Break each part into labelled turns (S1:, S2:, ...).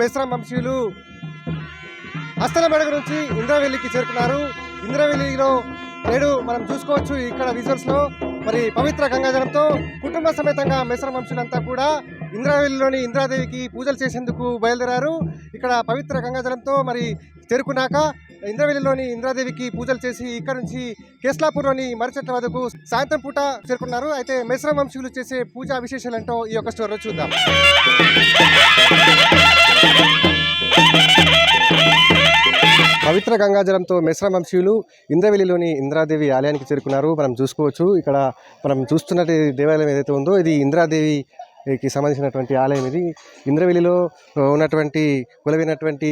S1: మిశ్రమ వంశీయులు అస్తలమెడగ నుంచి ఇంద్రవెల్లికి చేరుకున్నారు. ఇంద్రవెల్లిలో నేడు మనం చూసుకోవచ్చు ఇక్కడ విజువల్స్లో మరి పవిత్ర గంగాజలంతో కుటుంబ సమేతంగా మిశ్రమ వంశీయులంతా కూడా ఇంద్రవెల్లిలోని ఇంద్రాదేవికి పూజలు చేసేందుకు బయలుదేరారు. ఇక్కడ పవిత్ర గంగాజలంతో మరి చేరుకున్నాక ఇంద్రవెల్లిలోని ఇంద్రాదేవికి పూజలు చేసి ఇక్కడ నుంచి కేస్లాపూర్లోని మరిచెట్ల వద్దకు సాయంత్రం పూట చేరుకున్నారు. అయితే మిశ్రమ వంశీయులు చేసే పూజా విశేషాలు ఏంటో ఈ యొక్క స్టోర్లో చూద్దాం. పవిత్ర గంగాజలంతో మిశ్రమ వంశీయులు ఇంద్రవెల్లిలోని ఇంద్రాదేవి ఆలయానికి చేరుకున్నారు. మనం చూసుకోవచ్చు. ఇక్కడ మనం చూస్తున్నట్టు దేవాలయం ఏదైతే ఉందో ఇది ఇంద్రాదేవి కి సంబంధించినటువంటి ఆలయం ఇది. ఇంద్రవెల్లిలో ఉన్నటువంటి కొలవైనటువంటి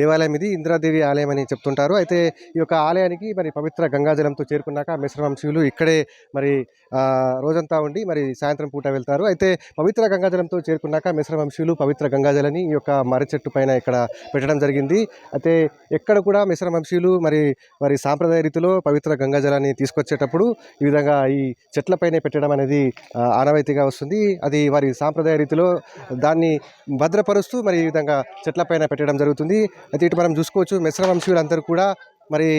S1: దేవాలయం ఇది ఇంద్రాదేవి ఆలయం అని చెప్తుంటారు. అయితే ఈ యొక్క ఆలయానికి మరి పవిత్ర గంగాజలంతో చేరుకున్నాక మిశ్రవంశీయులు ఇక్కడే మరి రోజంతా ఉండి మరి సాయంత్రం పూట వెళ్తారు. అయితే పవిత్ర గంగాజలంతో చేరుకున్నాక మిశ్రవంశీయులు పవిత్ర గంగాజలని ఈ యొక్క మర్రి చెట్టు పైన ఇక్కడ పెట్టడం జరిగింది. అయితే ఎక్కడ కూడా మిశ్రవంశీయులు మరి మరి సాంప్రదాయ రీతిలో పవిత్ర గంగాజలాన్ని తీసుకొచ్చేటప్పుడు ఈ విధంగా ఈ చెట్లపైనే పెట్టడం అనేది ఆనవాయితీగా వస్తుంది. అది వారి సాంప్రదాయ రీతిలో దాన్ని భద్రపరుస్తూ మరి ఈ విధంగా చెట్లపైన పెట్టడం జరుగుతుంది. అయితే ఇటు మనం చూసుకోవచ్చు మిశ్రవంశీయులందరూ కూడా మరి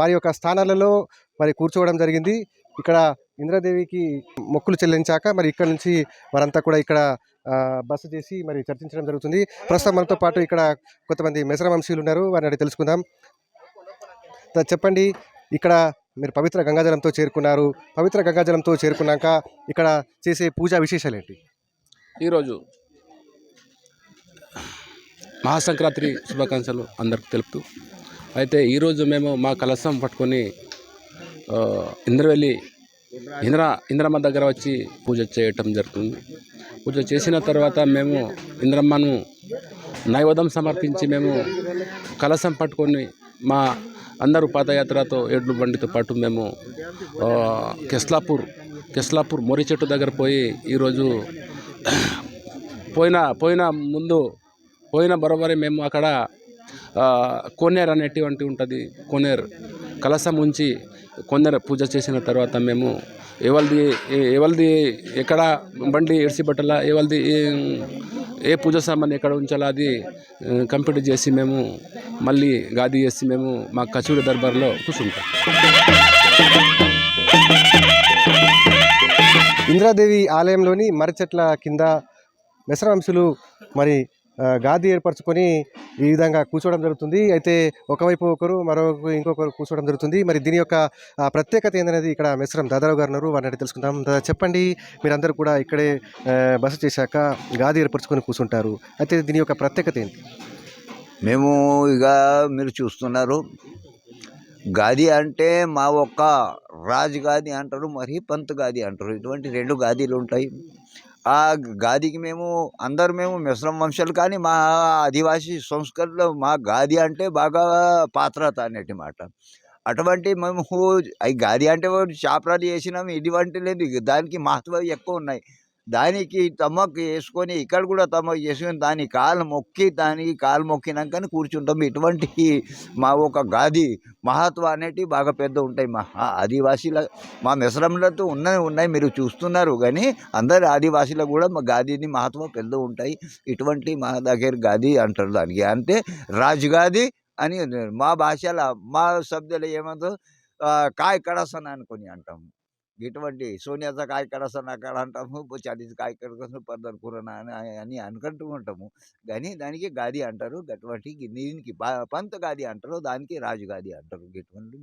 S1: వారి యొక్క స్థానాలలో మరి కూర్చోవడం జరిగింది. ఇక్కడ ఇంద్రదేవికి మొక్కులు చెల్లించాక మరి ఇక్కడ నుంచి వారంతా కూడా ఇక్కడ బస చేసి మరి చర్చించడం జరుగుతుంది. ప్రస్తుతం మనతో పాటు ఇక్కడ కొంతమంది మిశ్రమ వంశీయులు ఉన్నారు. వారిని అడిగి తెలుసుకుందాం. చెప్పండి. ఇక్కడ మీరు పవిత్ర గంగాజలంతో చేరుకున్నారు. పవిత్ర గంగాజలంతో చేరుకున్నాక ఇక్కడ చేసే పూజా విశేషాలు ఏంటి?
S2: ఈరోజు మహాసంక్రాంతి శుభాకాంక్షలు అందరికి తెలుపుతూ అయితే ఈరోజు మేము మా కలసం పట్టుకొని ఇంద్రవెల్లి ఇంద్ర ఇంద్రమ్మ దగ్గర వచ్చి పూజ చేయటం జరుగుతుంది. పూజ చేసిన తర్వాత మేము ఇంద్రమ్మను నైవేద్యం సమర్పించి మేము కలసం పట్టుకొని మా అందరూ పాదయాత్రతో ఎడ్లు బండితో పాటు మేము కెస్లాపూర్ కెస్లాపూర్ మొరి చెట్టు దగ్గర పోయి ఈరోజు పోయిన పోయిన ముందు పోయిన బరోబరి మేము అక్కడ కోనేర్ అనేటువంటి ఉంటుంది కోనేర్ కలసం ఉంచి కోనేరు పూజ చేసిన తర్వాత మేము ఎవరిది ఎవరిది ఎక్కడ బండి ఎడిసిబట్టల ఎవరిది ఏ- పూజ సామాన్ ఎక్కడ ఉంచాలో అది కంప్లీట్ చేసి మేము మళ్ళీ గాది చేసి మేము మా కచూరి దర్బార్లో కూర్చుంటాం.
S1: ఇంద్రాదేవి ఆలయంలోని మర్రిచెట్ల కింద మెసరాంశులు మరి గాది ఏర్పరచుకొని ఈ విధంగా కూర్చోవడం జరుగుతుంది. అయితే ఒకవైపు ఒకరు మరొక ఇంకొకరు కూర్చోవడం జరుగుతుంది. మరి దీని యొక్క ప్రత్యేకత ఏందనేది ఇక్కడ మిశ్రం దాదారావు గారు ఉన్నారు. వారిని తెలుసుకుందాం. చెప్పండి. మీరందరూ కూడా ఇక్కడే బస చేశాక గాది ఏర్పరచుకొని కూర్చుంటారు. అయితే దీని యొక్క ప్రత్యేకత ఏంటి?
S3: మేము ఇక మీరు చూస్తున్నారు. గాది అంటే మా ఒక్క రాజు గాది అంటారు మరి పంత్ గాది అంటారు. ఇటువంటి రెండు గాదీలు ఉంటాయి. ఆ గాదికి మేము అందరు మేము మిశ్రమ వంశాలు కానీ మా ఆదివాసీ సంస్కృతిలో మా గాది అంటే బాగా పాత్రత అనేటి మాట. అటువంటి మేము అవి గాది అంటే చాపరాలు చేసినాము ఇటువంటి లేదు దానికి మహత్వం ఎక్కువ ఉన్నాయి. దానికి తమ్మకు వేసుకొని ఇక్కడ కూడా తమ్మకు చేసుకొని దాని కాలు మొక్కి దానికి కాలు మొక్కినాకనే కూర్చుంటాం. ఇటువంటి మా ఒక గాది మహత్వ అనేటివి బాగా పెద్ద ఉంటాయి. మా ఆదివాసీల మా మిశ్రమలతో ఉన్నాయి ఉన్నాయి. మీరు చూస్తున్నారు కానీ అందరు ఆదివాసీలకు కూడా మా గాదిని మహత్వ పెద్ద ఉంటాయి. ఇటువంటి మా దగ్గర గాది అంటారు దానికి. అంటే రాజుగాది అని మా భాషలో మా శబ్దాలు ఏమంటారు? కాయ కడసన అనుకొని అంటాము. ఇటువంటి సోనియాతో కాయ కడసన అక్కడ అంటాము చదివి కాయ కడసన పర్దన్ కూరన అని అని అనుకుంటూ ఉంటాము. కానీ దానికి గాది అంటారు అటువంటి దీనికి పంత గాది అంటారు దానికి రాజు గాది అంటారు ఇటువంటి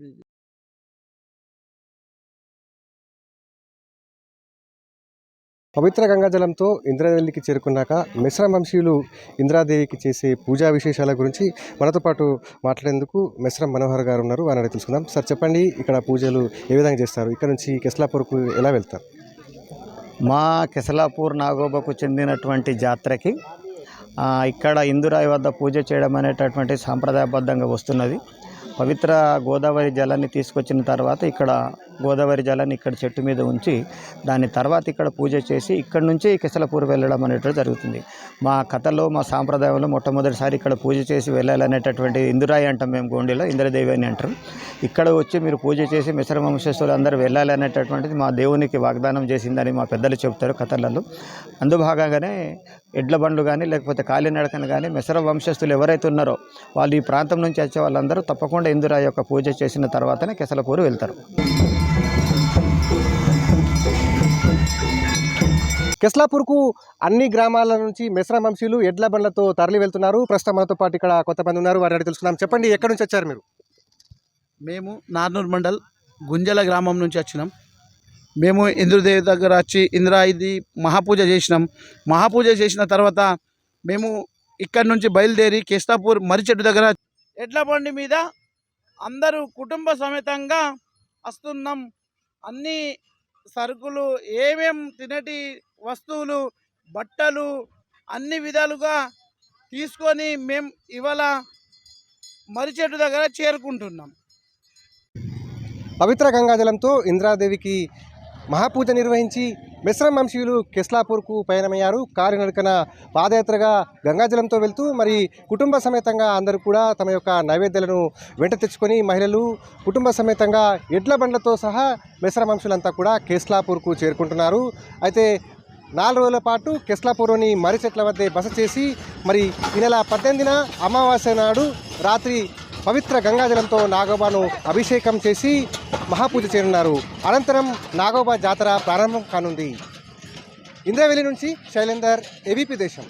S1: పవిత్ర గంగాజలంతో ఇంద్రదేవికి చేరుకున్నాక మిశ్రమ వంశీయులు ఇంద్రాదేవికి చేసే పూజా విశేషాల గురించి మనతో పాటు మాట్లాడేందుకు మిశ్రం మనోహర్ గారు ఉన్నారు. వారిని తెలుసుకుందాం. సార్ చెప్పండి ఇక్కడ పూజలు ఏ విధంగా చేస్తారు? ఇక్కడ నుంచి కెస్లాపూర్కు ఎలా వెళ్తారు?
S4: మా కెసలాపూర్ నాగోబాకు చెందినటువంటి జాతరకి ఇక్కడ ఇందురాయి వద్ద పూజ చేయడం అనేటటువంటి సాంప్రదాయబద్ధంగా వస్తున్నది. పవిత్ర గోదావరి జలాన్ని తీసుకొచ్చిన తర్వాత ఇక్కడ గోదావరి జలాన్ని ఇక్కడ చెట్టు మీద ఉంచి దాని తర్వాత ఇక్కడ పూజ చేసి ఇక్కడ నుంచి కిసలపూర్ వెళ్ళడం అనేటువంటి జరుగుతుంది. మా కథలో మా సాంప్రదాయంలో మొట్టమొదటిసారి ఇక్కడ పూజ చేసి వెళ్ళాలనేటటువంటి ఇందురాయి అంటాం మేము గోండిలో ఇంద్రదేవి అని అంటారు. ఇక్కడ వచ్చి మీరు పూజ చేసి మిశ్ర వంశస్థులు అందరూ వెళ్ళాలనేటటువంటిది మా దేవునికి వాగ్దానం చేసిందని మా పెద్దలు చెప్తారు కథలలో. అందుభాగంగానే ఎడ్ల బండ్లు కానీ లేకపోతే కాలినడకను కానీ మిశ్ర వంశస్థులు ఎవరైతే ఉన్నారో వాళ్ళు ఈ ప్రాంతం నుంచి వచ్చే వాళ్ళందరూ తప్పకుండా ఇందురాయి యొక్క పూజ చేసిన తర్వాతనే కెసలపూరు వెళ్తారు.
S1: కెస్లాపూర్కు అన్ని గ్రామాల నుంచి మెస్రా వంశీలు ఎడ్ల బండ్లతో తరలి వెళ్తున్నారు ప్రస్తుతం మనతో పాటు ఇక్కడ కొంతమంది ఉన్నారు. వారిని అడిగి తెలుసుకున్నాం చెప్పండి ఎక్కడి నుంచి వచ్చారు మీరు?
S5: మేము నార్నూర్ మండల్ గుంజల గ్రామం నుంచి వచ్చినాం. మేము ఇంద్రదేవి దగ్గర వచ్చి ఇంద్ర ఇది మహాపూజ చేసినాం. మహాపూజ చేసిన తర్వాత మేము ఇక్కడ నుంచి బయలుదేరి కెస్లాపూర్ మర్రి చెట్టు దగ్గర ఎడ్ల బండి మీద అందరూ కుటుంబ సమేతంగా వస్తున్నాం. అన్నీ సరుకులు ఏమేం తినటి వస్తువులు బట్టలు అన్ని విధాలుగా తీసుకొని మేము ఇవాళ మర్రి చెట్టు దగ్గర చేరుకుంటున్నాం.
S1: పవిత్ర గంగాజలంతో ఇంద్రాదేవికి మహాపూజ నిర్వహించి మిశ్రమ వంశీయులు కెస్లాపూర్కు పయనమయ్యారు. కారు నడకన పాదయాత్రగా గంగాజలంతో వెళ్తూ మరి కుటుంబ సమేతంగా అందరూ కూడా తమ యొక్క నైవేద్యాలను వెంట తెచ్చుకొని మహిళలు కుటుంబ సమేతంగా ఎడ్ల బండ్లతో సహా మిశ్రమ వంశులంతా కూడా కెస్లాపూర్కు చేరుకుంటున్నారు. అయితే నాలుగు రోజుల పాటు కెస్లాపూర్లోని మర్రి చెట్ల వద్ద బస చేసి మరి ఈ నెల పద్దెనిమిదిన అమావాస్య నాడు రాత్రి పవిత్ర గంగాజలంతో నాగోబాను అభిషేకం చేసి మహాపూజ చేరున్నారు అనంతరం నాగోబా జాతర ప్రారంభం కానుంది. ఇంద్రవెల్లి నుంచి శైలేందర్ ఏబీపీ దేశం.